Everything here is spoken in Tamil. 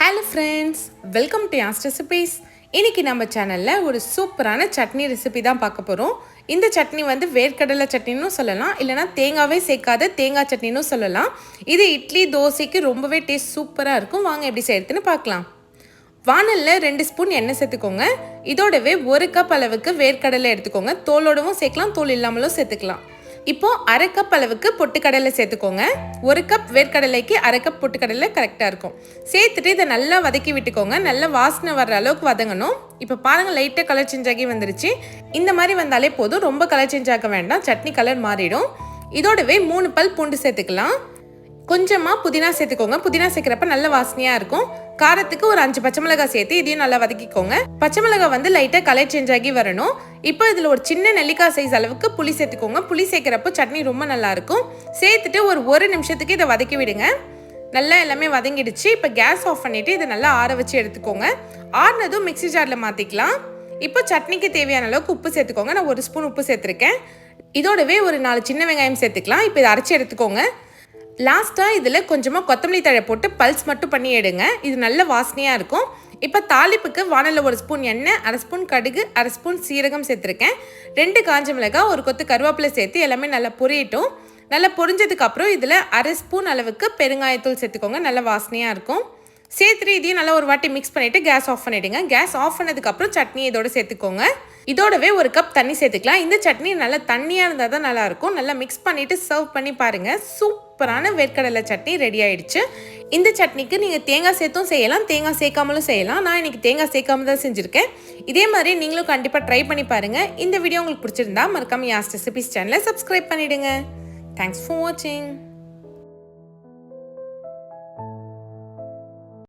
Hello friends welcome to Yas recipes இன்றைக்கி நம்ம சேனலில் ஒரு சூப்பரான சட்னி ரெசிபி தான் பார்க்க போகிறோம் இந்த சட்னி வந்து வேர்க்கடலை சட்னின்னு சொல்லலாம். இல்லைனா தேங்காவே சேர்க்காத தேங்காய் சட்னின்னு சொல்லலாம். இது இட்லி தோசைக்கு ரொம்பவே டேஸ்ட் சூப்பராக இருக்கும். வாங்க எப்படி செய்யறதுன்னு பார்க்கலாம். வானலில் ரெண்டு ஸ்பூன் எண்ணெய் சேர்த்துக்கோங்க. இதோடவே ஒரு கப் அளவுக்கு வேர்க்கடலை எடுத்துக்கோங்க. தோலோடவும் சேர்க்கலாம் தோல் இல்லாமலும் சேர்த்துக்கலாம். இப்போ அரை கப் அளவுக்கு பொட்டுக்கடலை சேர்த்துக்கோங்க. ஒரு கப் வேர்க்கடலைக்கு அரை கப் பொட்டுக்கடலை கரெக்டாக இருக்கும். சேர்த்துட்டு இதை நல்லா வதக்கி விட்டுக்கோங்க. நல்லா வாசனை வர்ற அளவுக்கு வதங்கணும். இப்போ பாருங்கள் லைட்டாக கலர் சேஞ்ச் ஆகி வந்துருச்சு. இந்த மாதிரி வந்தாலே போதும். ரொம்ப கலர் சேஞ்ச் ஆக வேண்டாம். சட்னி கலர் மாறிடும். இதோடவே மூணு பல் பூண்டு சேர்த்துக்கலாம். கொஞ்சமாக புதினா சேர்த்துக்கோங்க. புதினா சேர்க்குறப்ப நல்ல வாசனையாக இருக்கும். காரத்துக்கு ஒரு அஞ்சு பச்சை மிளகாய் சேர்த்து இதையும் நல்லா வதக்கிக்கோங்க. பச்சை மிளகாய் வந்து லைட்டாக கலர் சேஞ்ச் ஆகி வரணும். இப்போ இதில் ஒரு சின்ன நெல்லிக்காய் சைஸ் அளவுக்கு புளி சேர்த்துக்கோங்க. புளி சேர்க்குறப்போ சட்னி ரொம்ப நல்லாயிருக்கும் சேர்த்துட்டு ஒரு ஒரு நிமிஷத்துக்கு இதை வதக்கி விடுங்க. நல்லா எல்லாமே வதங்கிடுச்சு. இப்போ கேஸ் ஆஃப் பண்ணிவிட்டு இதை நல்லா ஆற வச்சு எடுத்துக்கோங்க. ஆறுனதும் மிக்ஸி ஜாரில் மாற்றிக்கலாம் இப்போ சட்னிக்கு தேவையான அளவுக்கு உப்பு சேர்த்துக்கோங்க. நான் ஒரு ஸ்பூன் உப்பு சேர்த்துருக்கேன். இதோடவே ஒரு நாலு சின்ன வெங்காயம் சேர்த்துக்கலாம். இப்போ இதை அரைச்சி எடுத்துக்கோங்க. லாஸ்ட்டாக இதில் கொஞ்சமாக கொத்தமல்லி தழை போட்டு பல்ஸ் மட்டும் பண்ணி எடுங்க. இது நல்ல வாசனையாக இருக்கும். இப்போ தாளிப்புக்கு வானலில் ஒரு ஸ்பூன் எண்ணெய் அரை ஸ்பூன் கடுகு அரை ஸ்பூன் சீரகம் சேர்த்துருக்கேன். ரெண்டு காஞ்ச மிளகாய் ஒரு கொத்து கருவேப்பிலை சேர்த்து எல்லாமே நல்லா பொரியட்டும். நல்லா பொரிஞ்சதுக்கப்புறம் இதில் அரை ஸ்பூன் அளவுக்கு பெருங்காயத்தூள் சேர்த்துக்கோங்க. நல்ல வாசனையாக இருக்கும். சேர்த்துட்டு இதையும் நல்லா ஒரு வாட்டி மிக்ஸ் பண்ணிவிட்டு கேஸ் ஆஃப் பண்ணிவிடுங்க கேஸ் ஆஃப் பண்ணதுக்கப்புறம் சட்னி இதோடு சேர்த்துக்கோங்க. இதோடவே ஒரு கப் தண்ணி சேர்த்துக்கலாம். இந்த சட்னி நல்லா தண்ணியாக இருந்தால் தான் நல்லாயிருக்கும். நல்லா மிக்ஸ் பண்ணிவிட்டு சர்வ் பண்ணி பாருங்கள் சூப்பரான வேர்க்கடலை சட்னி ரெடி ஆயிடுச்சு. இந்த சட்னிக்கு நீங்கள் தேங்காய் சேர்த்தும் செய்யலாம். தேங்காய் சேர்க்காமலும் செய்யலாம். நான் இன்றைக்கி தேங்காய் சேர்க்காம தான் செஞ்சுருக்கேன். இதே மாதிரி நீங்களும் கண்டிப்பாக ட்ரை பண்ணி பாருங்கள் இந்த வீடியோ உங்களுக்கு பிடிச்சிருந்தா மறக்காமல் யாஸ் ரெசிபிஸ் சேனலை சப்ஸ்கிரைப் பண்ணிவிடுங்க தேங்க்ஸ் ஃபார் வாட்சிங்